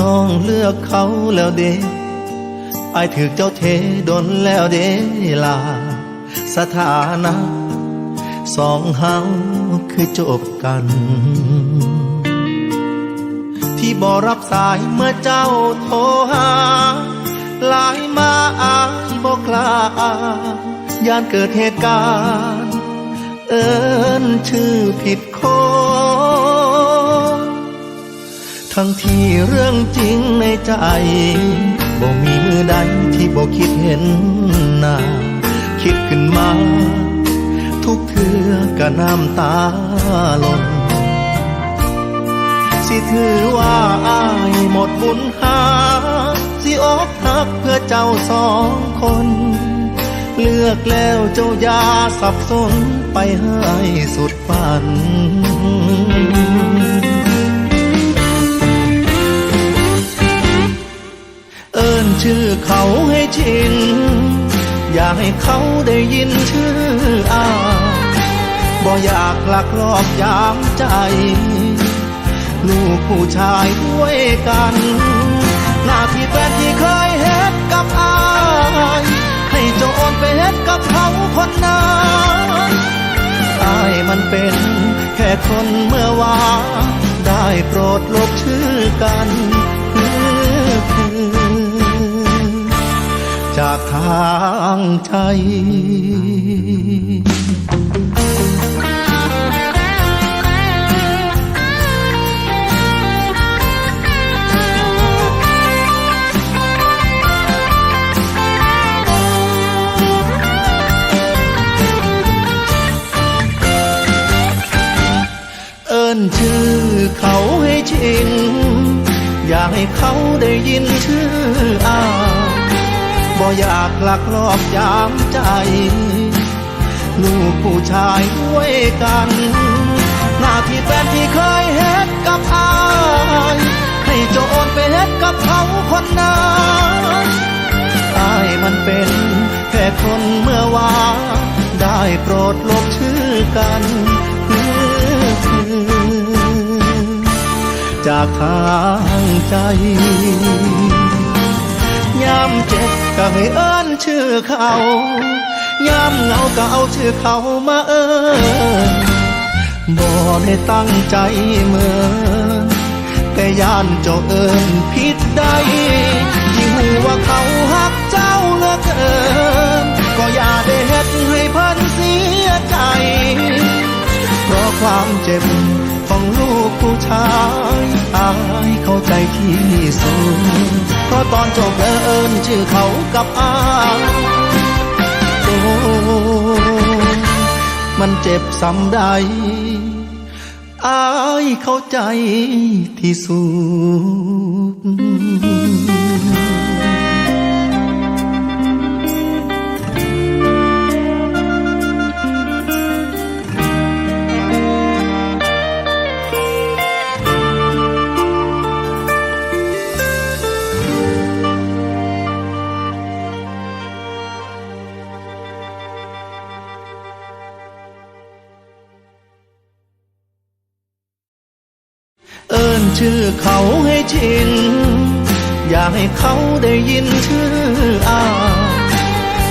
น้องเลือกเขาแล้วเด้ไอถือเจ้าเทดนแล้วเด้ลา สถานะ สองเฮาคือจบกัน ที่บอรับสายเมื่อเจ้าโทรหาหลายมาอายบอกลายานเกิดเหตุการณ์ เอินชื่อผิดคน ทั้งที่เรื่องจริงในใจบ่มีมือใดที่บ่คิดเห็นหน้า คิดขึ้นมา ทุกเทือก็น้ำตาหล่นสิถือว่าอายหมดบุญหา สิอกหักเพื่อเจ้าสองคน เลือกแล้วเจ้ายาสับสนไปให้สุดฝัน นชื่อเขาให้ชิน อย่าให้เขาได้ยินชื่ออาบ่อยากลักลอบยามใจ ลูกผู้ชายด้วยกัน หน้าที่แฟนที่เคยเฮ็ดกับอายให้โจาโอนไปเฮ็ดกับเขาคนนั้นอายมันเป็นแค่คนเมื่อวานได้โปรดลบชื่อกัน จากทางใจเอินชื่อเขาให้ชิน อยากให้เขาได้ยินชื่ออา อยากลักลอบยามใจ ลูกผู้ชายด้วยกัน หน้าที่แฟนที่เคยเฮ็ดกับอายให้โจาโอนไปเฮ็ดกับเขาคนนั้นอายมันเป็นแค่คนเมื่อวานได้โปรดลบชื่อกันคือคือจากทางใจ ยามเจ็บก็ให้เอิ้นชื่อเขายามเหงาก็เอาชื่อเขามาเอิ้นบ่ได้ตั้งใจเหมือนแต่ย่านเจ้าเอิ้นผิดใดยิ่งว่าเขาหักเจ้าเหลือเกินก็อย่าได้เฮ็ดให้เพิ่นเสียใจ เพราะความเจ็บของลูกผู้ชายายเข้าใจที่สุดเพราะตอนจบเอิญชื่อเขากับอายโอ้มันเจ็บซ้ำใดอายเข้าใจที่สุด เอิ้นชื่อเขาให้ชิน อยากให้เขาได้ยินชื่ออา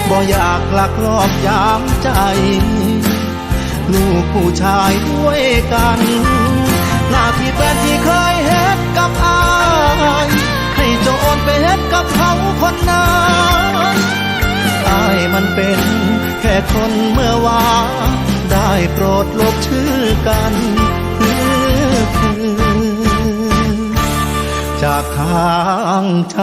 บ่อยากหลักลอบยามใจ ลูกผู้ชายด้วยกัน หน้าที่แฟนที่เคยเฮ็ดกับอายให้โจาโอนไปเฮ็ดกับเขาคนนั้นอายมันเป็นแค่คนเมื่อวานได้โปรดลบชื่อกันากทางใจ